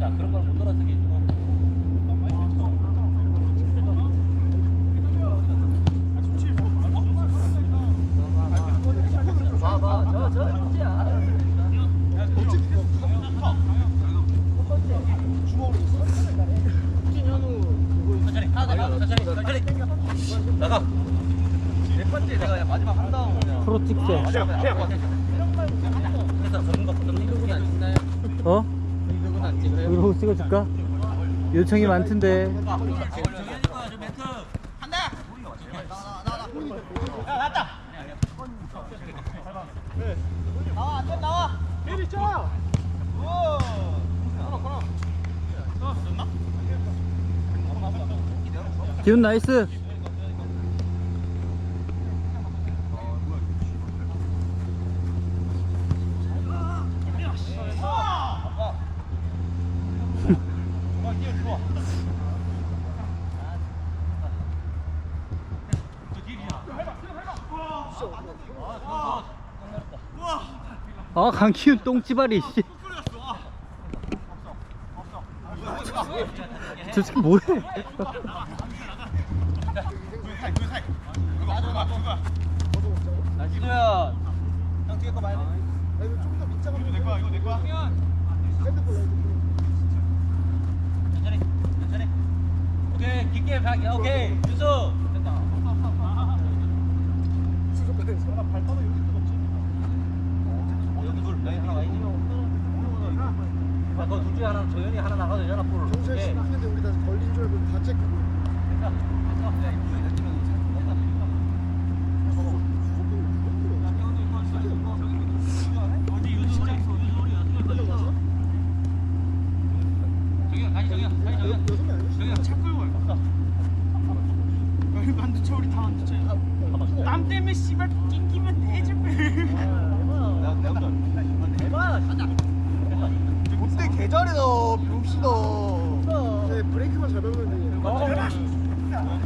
자 그런 걸못 돌아서게 해주고 나가 몇 번째 내가 마지막 한 다운 그냥 프로틱스. 그래서 전문가 찍나요? 어? 이거 찍어줄까? 요청이 많던데. 기운 나이스. 아 강기훈 똥찌발이 씨. 저 새끼 뭐해? 나 지도야 형 뒤에 거 말고 천천히 천천히 오케이 깊게 박 오케이 유수 됐다 어, 여기 둘 여기 하나 와야지 아, 그둘 중에 하나 조현이 하나 나가도 씨 했는데 우리 다 걸린 줄 알고 다 체크. 됐다 됐다 어디 유수 진짜 있어 유수 우리 어떻게 할 거야 저기야 다시 저기야 다시 저기야 여섯 명 아니야? 저기야 차 끌고 갈 여기 만두차 우리 다 만두차야 땀 때문에 씨발 낑기면 해줄 그때 개잘이다 병신아. 네, 브레이크만 잘 밟으면 돼.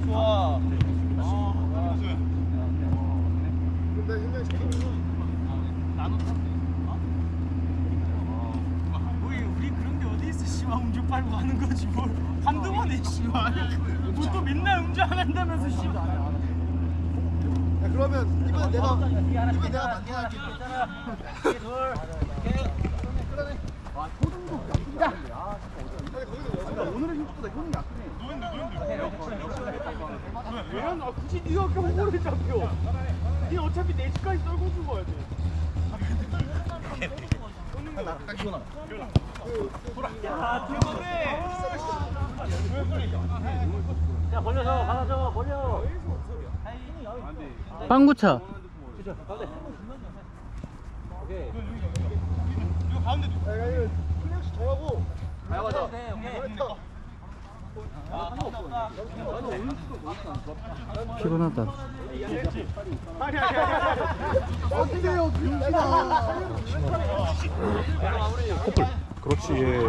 좋아 그럼 나 현장에 잘 나눠 우리 우리 그런 게 어디 있어 씨발 음주 빨고 가는 거지 뭘 한두 번에 씨발 뭐또 맨날 음주 안 한다면서 씨발 야, 그러면 이번엔 내가 이번 내가 만들어할게. 오늘의 휴식보다 형이 약해. 왜냐면 아, 굳이 네가 아까 호를 잡혀 네 어차피 4시까지 떨고 죽어야 돼야 벌려서 받아줘 벌려 빵구차. 오 케이 야, 이거 클래식 정하고. 가야 맞아 오케이 피곤하다. 어때요, 병신아. 커플. 그렇지. 예.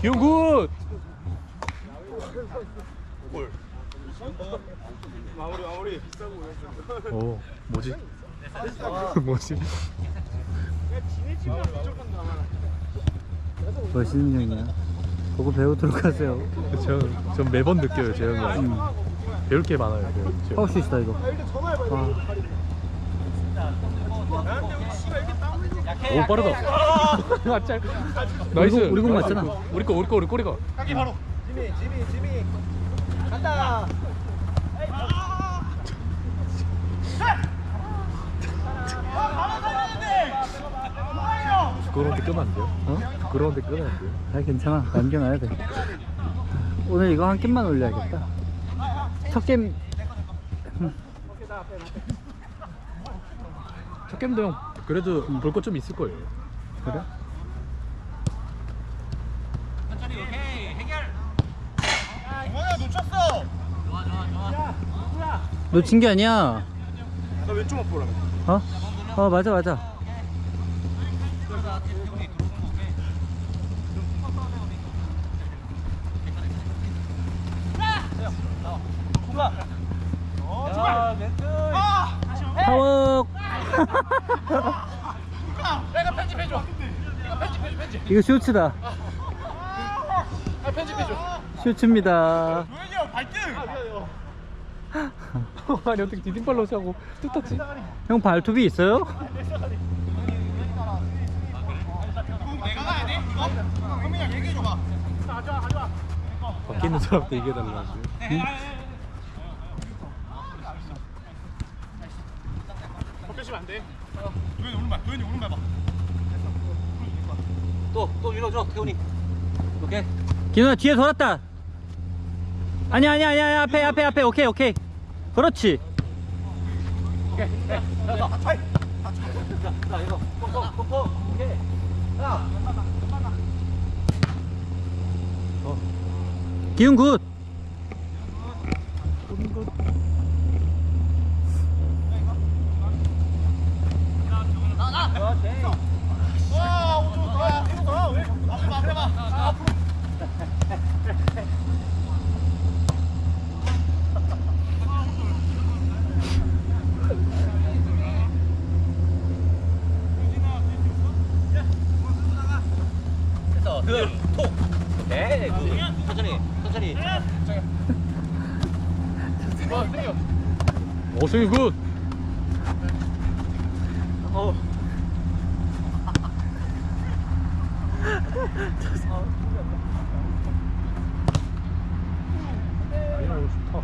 기용 굿. 마무리 마무리. 오, 뭐지? 뭐지? 멋있는 형이야. 보고 배우도록 하세요. 전, 전 매번 느껴요, 재영이 형. 배울 게 많아요, 그 재영이. 파워슛이다 이거. 이거. 오, 빠르다. 아, 짤. 나이스. 우리 공- 우리 공 맞잖아. 우리 거, 우리 거, 우리 거, 우리 거. 지미, 지미, 지미. 간다. 부끄러운데 끄면 안 돼요? 어? 부끄러운데 끄면 안 돼요? 아 괜찮아. 남겨놔야 돼. 오늘 이거 한 겜만 올려야겠다. 첫 게임 첫 게임도 형, 그래도 볼거좀 있을 거예요. 그래? 천천히 오케이 해결 뭐야, 놓쳤어. 좋아 좋아 좋아 놓친 게 아니야. 나 왼쪽 맞 보라며. 어? 어 맞아 맞아. 야 멘트 파워. 내가 편집해줘 이거 편집해줘 편집 이거 쇼츠다. 아 편집해줘. 쇼츠입니다. 도현이 형 발등 아니 어떻게 디딤발로 차고 뜯었지? 형 발톱이 있어요? 내가 가야 돼? 이거? 형민이 얘기해줘봐. 밖에 있는 사람한테 얘기해달라고 벗겨지면 안 돼. 도현이 오른발, 도현이 오른발 봐. 또또 밀어줘 태훈이 오케이 기누야 뒤에 돌았다. 아니야 아니야 아니야 아니야. 앞에 앞에 앞에 오케이 오케이. 그렇지. 자 이거 뽀뽀 뽀뽀 오케이 자 기운 굿. 와, 오좋다 뒤로 가. 왜? 앞으로 앞에 봐. 앞으로. 됐어 그톡 오케이 굿. 천천히 천천히. 어 승희 굿! 어. 아니야 좋다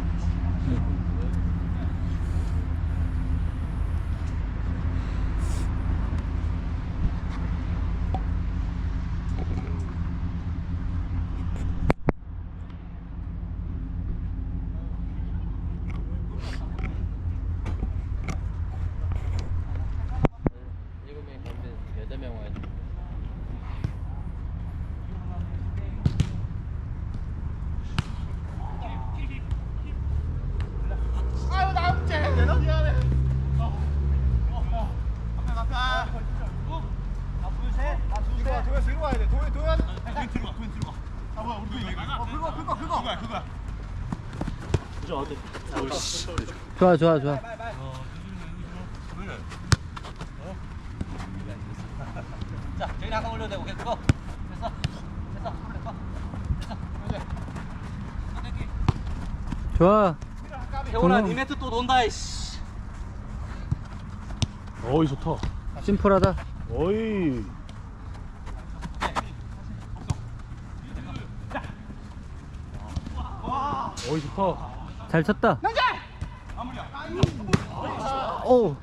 일곱 명이 가는데 여덟 명 와야지 아유 나 문제. 내가 미안해. 앞에 앞에. 나 둘셋. 나 둘셋. 도현 뒤로 가야 돼. 도현 도현. 도현 뒤로 가. 도현 뒤로 가. 아 뭐야 우리 여기. 어 그거 그거 그거. 그거야 그거야. 좋아 좋아 좋아. 자 저기 한칸 올려도 되고 됐어 됐어 됐어 좋아. 태훈아. 니 멘트 또 돈다 이씨 어이 좋다 심플하다. 어이 어이 좋다 잘 쳤다. 오.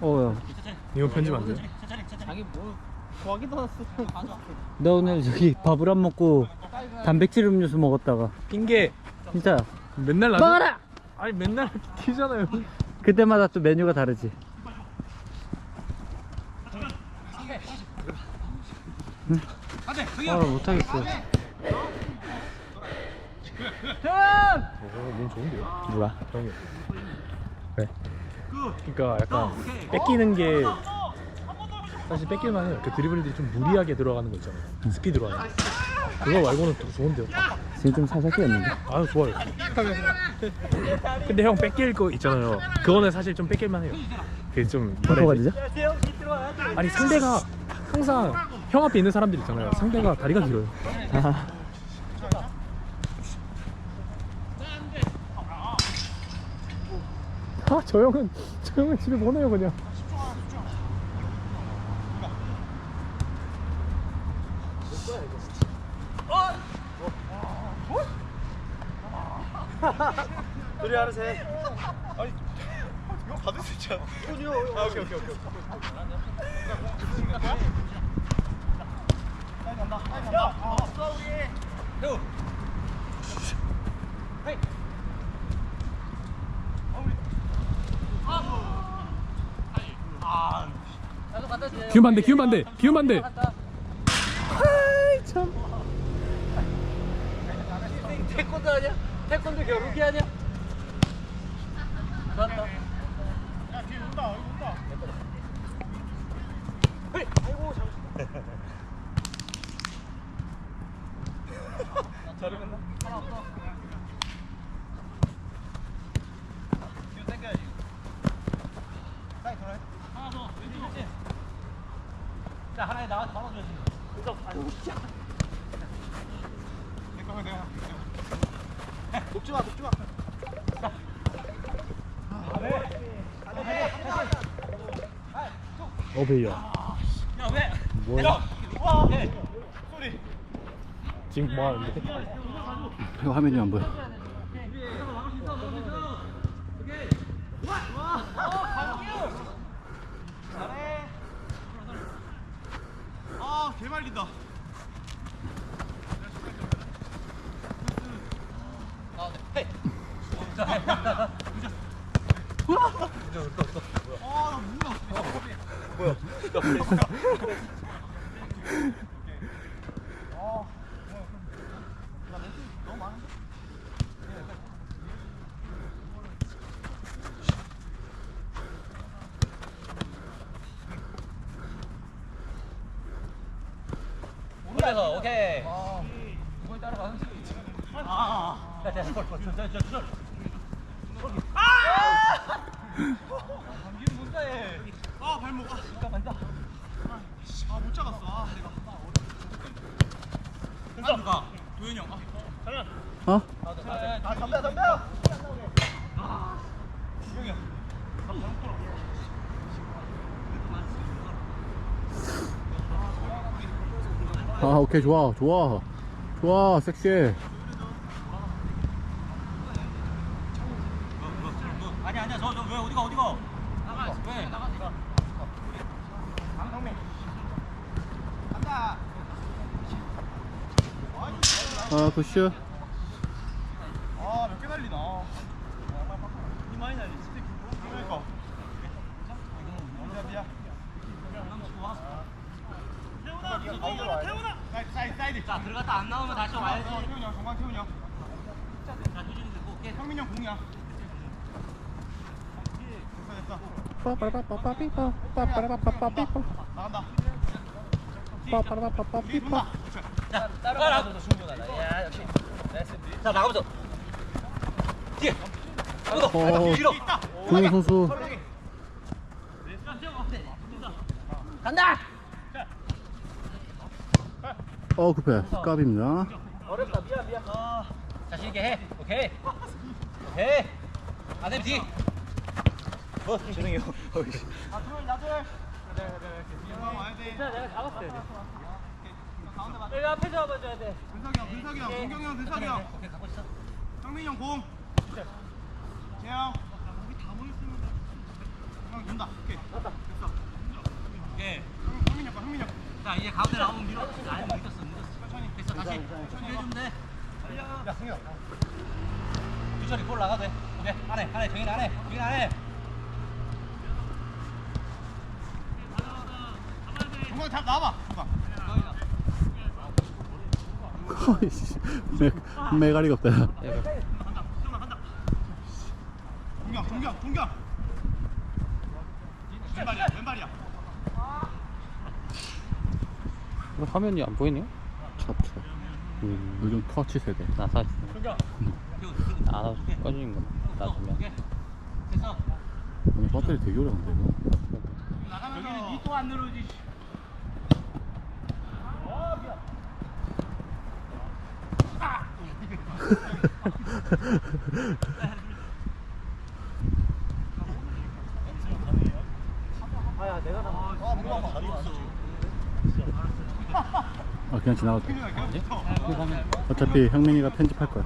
오. 천천히. 이거 편집 안 돼? 천천히 천천히. 자기 뭐나 오늘 저기 밥을 안 먹고 단백질 음료수 먹었다가. 핑계. 진짜. 맨날 나 먹어라. 아니 맨날 튀잖아요. 그때마다 또 메뉴가 다르지. 아 못하겠어. 어, 몸 좋은데요? 누가? 형이 왜? 그러니까 약간 뺏기는 게 사실 뺏길만 해요 그 드리블들이 좀 무리하게 들어가는 거 있잖아요 스피드로 하는 그거 말고는 더 좋은데요 지금 좀 사사기였는데. 아유 좋아요 근데 형 뺏길 거 있잖아요 그거는 사실 좀 뺏길만 해요 그게 좀 뭐가 되죠? 아니 상대가 항상 형 앞에 있는 사람들 있잖아요 상대가 다리가 길어요 아, 아 저 형은 저 형은 집에 보내요 그냥 둘이 하나씩. 아니 이거 받을 수 있잖아. 아 오케이 오케이 오케이. 태훈 나도 갖다 주세요 기운 반대 기운 반대 기운 반대 태권도 아니야? 태권도 겨루기 아니야? 저러면 하나 어, 하나 없어 야, 왜? 뭐야? 야, 왜? 뭐야? 지금 뭐 하는데? 이거 화면이 안 보여. 아, 개 말린다. 아, 네. 헤이. 자, 아, 나 뭐야? 오른에서 오케이. 이걸 따라가는 지 아, 야, 야, 걸, 걸, 저, 저, 저, 저. 감기는 뭔가 해. 아, 발목. 아, 잠깐 간다. 아, 못 잡았어. 아, 내가. 됐어. 가. 도현이 형. 아, 어? 아, 덤벼, 덤벼. 형이 형. 아 오케이 좋아 좋아 좋아 섹시해. 아니 아니야 저 저 왜 어디가 어디가? 나가 왜? 나가 나가. 강성민. 간다. 아 굿슈. 아, 몇 개 날리나. 이 많이 날리. 스택 그러니까. 미안, 미안. 태훈아, 태훈아. 사이드, 사이드, 사이드. 자 들어갔다 안 나오면 다시 와야지. 태훈이 형, 정말 태훈이 형. 자 효진이 들고 올게. 형민 형 공이야. 됐어, 됐어. 빠빠라빠빠삐빠. 자 따라가도 충분하다. 야 역시. 자 나가면서. 뒤에. 어. 뒤로. 조용 선수. 간다. 어 급해. 까비입니다. 어렵다 미안 미안. 자신 있게 해. 오케이. 오케이. 안 되면 뒤. 어 재능이 형. 아, 둘, 나 둘. 그래, 그래, 와야 돼. 내가 잡았어요. 가운데 맞. 내가 앞에 잡아줘야 돼. 근석이 형, 근석이 형, 동경이 형, 근석이 형. 오케이 갖고 있어. 형민이 형 공. 재영. 우리 다 모였으면 형 준다. 오케이. 됐다. 됐어. 오케이. 형, 형민이 형, 거, 형민이 형. 자 이제 가운데 나오면 밀어. 아니 늦었어 늦었어. 천천히. 됐어 다시. 천천히 해주면 돼. 야, 승현. 유철이 볼 나가도 돼. 오케이 안해 안해 정인 안해 정인 안해. 중간 잡 나와봐. 중간. 어이씨, 매, 매가리가 없다. 야. 동경, 동경, 동경. 왼발이야, 왼발이야. 화면이 안 보이네요? 찹찹. 음, 요즘 터치 세대. 나사. 아, 꺼지는 거. 나중에. 오케이. 됐어. 아니, 배터리 되게 오래 간다, 이거. 나가면서. 니또 안 누르지. 아, 그냥 붙어. 어차피 형민이가 편집할 거야.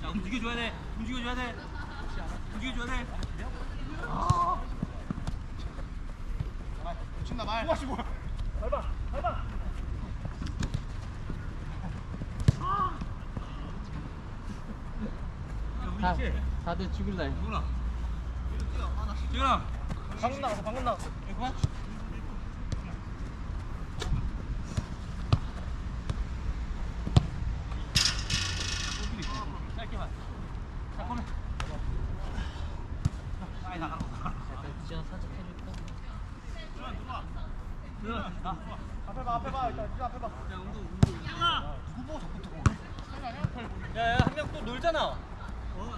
자 움직여줘야 돼. 움직여줘야 돼. 움직여줘야 돼. 붙인다 말. 와, 씨 뭐야? 다, 다들 죽을라. 누구나. 지훈아. 방금 나왔어 방금 나왔어. 이거 짧게만. 자, 꺼내. 빨리 나가라. 지원 살짝 해줄까? 앞에 봐 앞에 봐 일단 진짜 앞에 봐 야야 한 명 또 놀잖아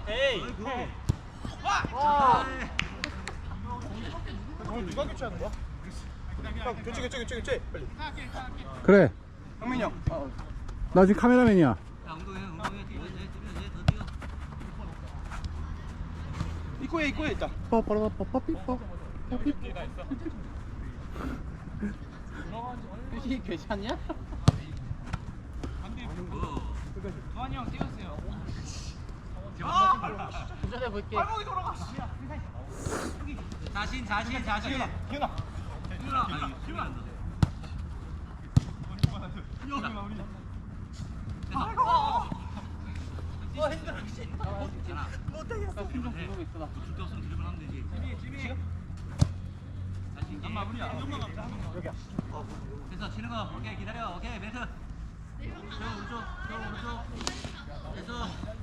에이 와 오늘 누가 교체하는 거야? 교체 교체 교체 빨리. 그래. 형민이 형나 지금 카메라맨이야. 야 입구에 입구에 있다. 빠빠라빠빠삐빠 휴식 괜찮냐? 도환이 형 뛰었어요. 도전해 볼게. 자신 자신 자신. 기훈아 됐어 치는 거 오케이 기다려 오케이 매트 저 오른쪽 저 오른쪽 됐어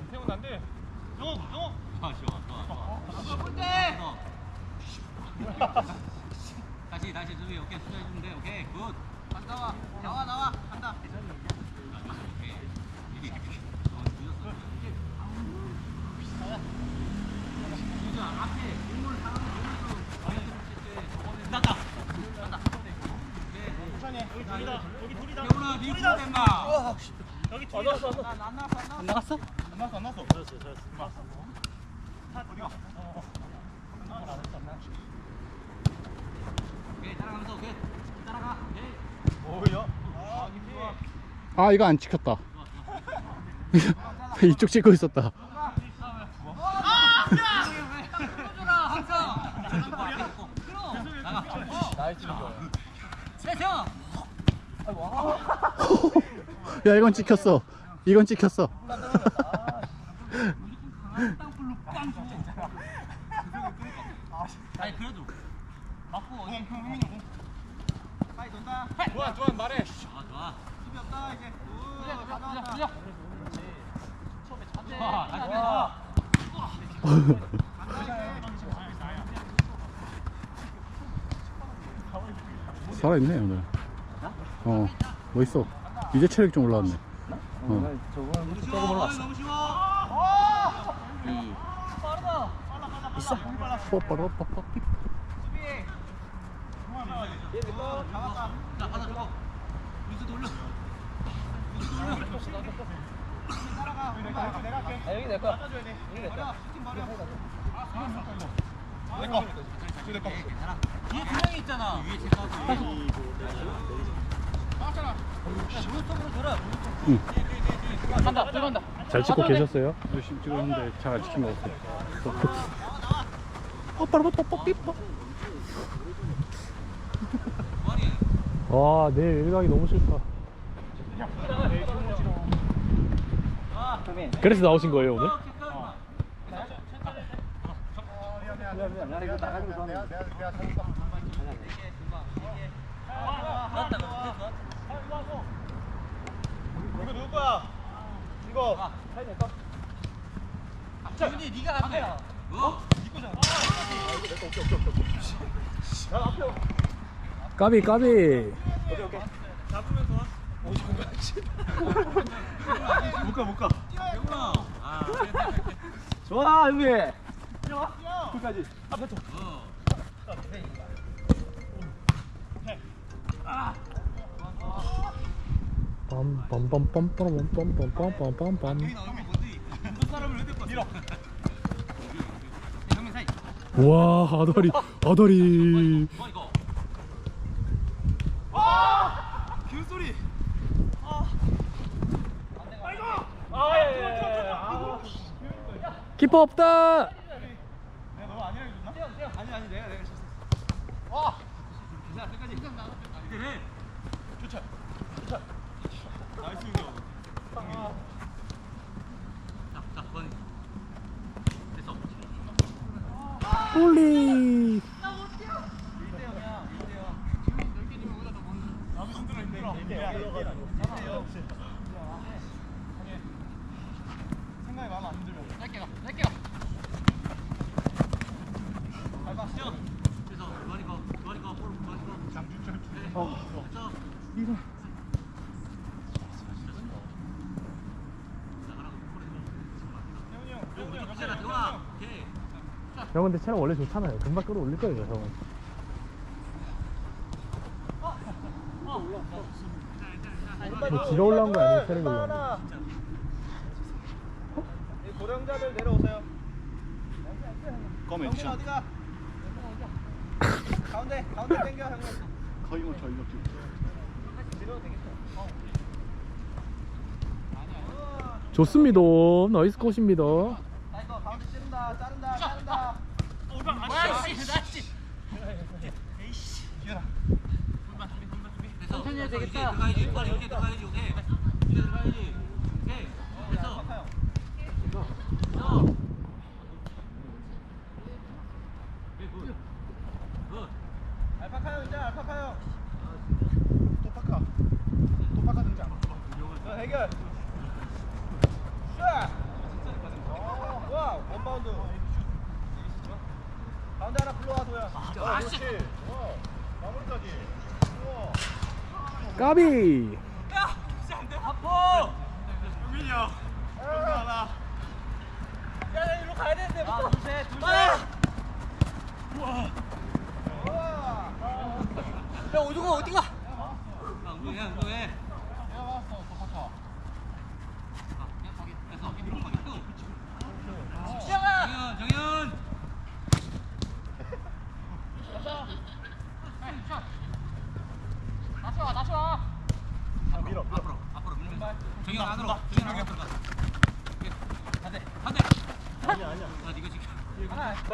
안돼 태훈 안돼 아 좋아 좋아 좋아 볼때 다시 다시 수비 오케이. 수비 해주면 돼. 오케이. 굿. 간다 나와 나와. 간다. 오케이 미리 어, 늦었어. 유자 앞에 공을 하는 공을 방향 났다. 났다 천천히. 여기 둘이다. 여기 둘이다. 여보나 니 둘이다. 마 여기 둘 나왔어 안 나갔어 안 나갔어? 안 나왔어 안 나왔어 잘했어 잘했어 어디가 오케이 따라가면서 오케이. 따라가 오케이. 뭐야? 아 김수아. 아 이거 안 찍혔다. 이쪽 찍고 있었다. 세형 야 이건 찍혔어. 이건 찍혔어 줘. 아니 그래도 맞고 어디 형 형민이 형 빨리 돈다 좋아 좋아 말해 좋아 좋아 수비 없다 이제 그래 다 나왔다. 그래 좋아 나이스 와. 살아있네 오늘 어 멋있어 이제 체력이 좀 올라왔네 어. 쉬워 너무 할게 아 여기 내 거야 여기 내 거야 내거 괜찮아 뒤에 두 명이 있잖아 위에 체크하고 오른쪽으로 돌아 응. 간다 들어간다 잘 찍고 계셨어요? 열심히 찍었는데 잘 안 찍힌 것 같아 빠 와 내일 일각이 너무 싫다 그래서 나오신 거예요 오늘? 나왔다 너 이거 누구 거야 이거 지훈이 네가 앞에 야 어? 까비 까비 못가 못가 좋아 형님 끝까지 앞에 또 어. 빰빰빰빰빰빰빰빰빰빰빰 두 사람을 왜 데리고 사이 와 아다리 아다리. 뭐 이거 귤소리. 키퍼 없다 Holy! 근데 체력 원래 좋잖아요. 금방 끌어올릴 거예요 형은. 뭐 지러 올라온 거 아니에요 체력이 올라온 거이 고령자들 내려오세요. 껌 액션. 어디가? 가운데 가운데 당겨 형님. 거의 뭐 저희가 지금 내려도 되겠다 좋습니다. 나이스 컷입니다. 나 이거 가운데 찌른다. 자른다 나이스 나이스 기현아 천천히 해도 자 해결 슈아 와 원바운드 가운데 하나 불러와 도야 어, 아씨. 그렇지 와 마무리까지 우와 까비 아파 용민이 형 감사하다 야야 일로 가야 되는데 아 둘 셋 둘셋 우와 우와 야 오중아 어디가 야 운동해 운동해 내가 왔어 아, 그냥 거기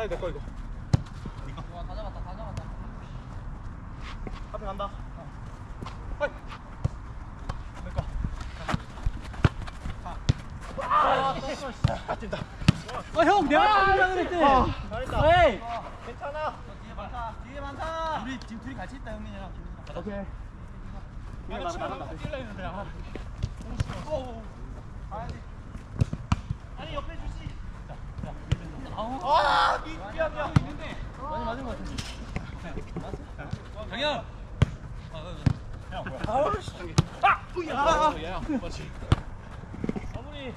いでこい。 아 미- 미안 미안 많이 맞은 거 같은데 정현 형 뭐야 아우 씨 아! 으야 얘야 맞지 마무리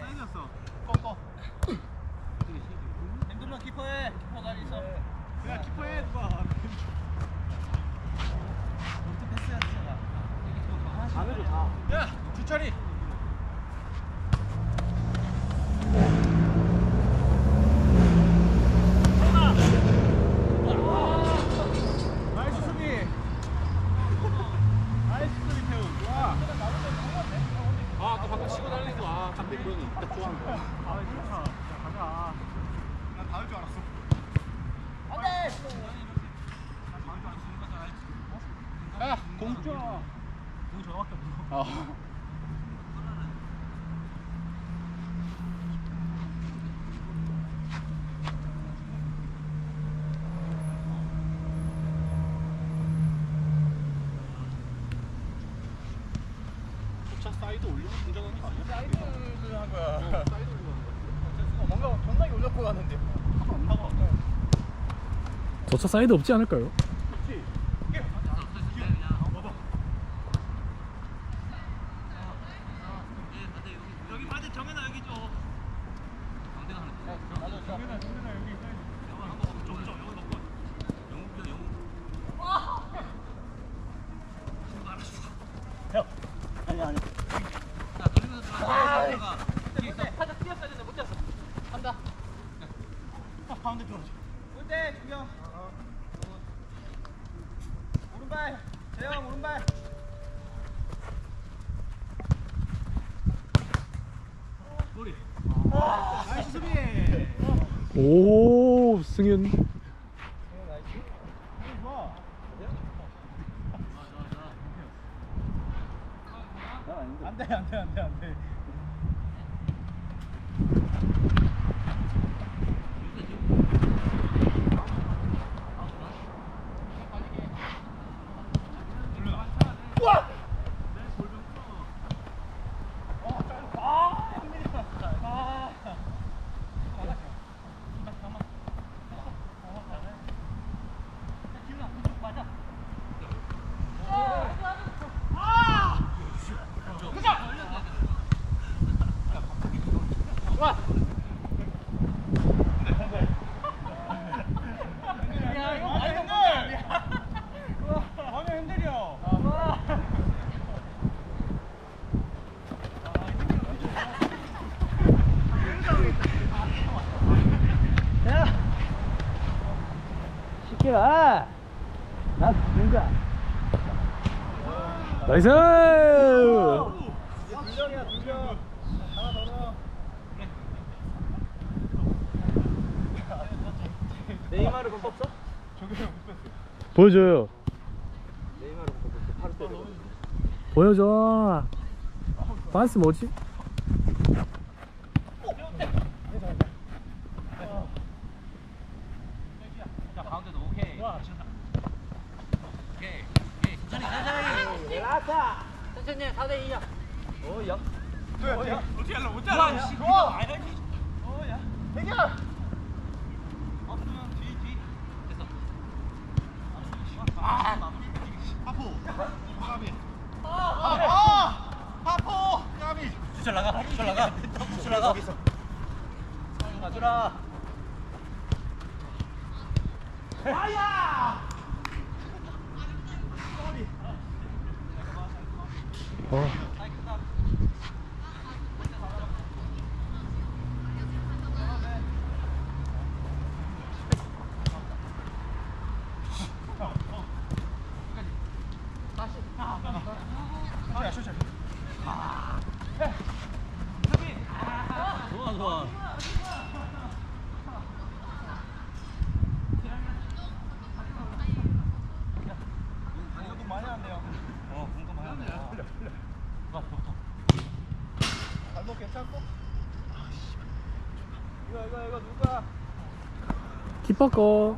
사이즈였어 꺼꺼 힘들면 키퍼해 키퍼 자리 있어 그냥 키퍼해 누가 패스야 진짜 안 해도 다야 주철이 나이스 수비 나이스 수비 태우 좋아 아 아까 방금 치고 달리고 아 근데 그건 딱 좋아하는 거야 아 좋다 가자 난 닿을 줄 알았어 야 공주 공 저거밖에 없어. 아차 사이드 올리면 등장하는 거 아니야? 사이드를 한 거야. 사이드 올리고 하는 거야 뭔가 존나게 올려고 가는데. 하고 안 나가 저차 사이드 없지 않을까요? 딱 가운데 들어줘. 골대 중경. 오른발 재영 오른발. 머리. 아. 나이스 수비. 오 승현 안돼 안돼 안돼. 나이스. 하나 더 넣어. 네이마르 그거 없어? 보여줘요 네이마르 그거 없어. 바로 때려. 보여줘 반스 뭐지? 자 가운데도 오케이. 오케이. 오케이. 천천히 천천히. 라타. 천천히 4대 2야. 오 야. 야, 야. 어떻게 하려? 못. 좋아. 아니지. 어야. 대결. 앞으로 뒤 뒤. 됐어. 아. 파포. 까비. 아! 파포. 까비. 주철 나가. 주철 나가. 주철 나가. 가주라. 어. 야, Oh. 키퍼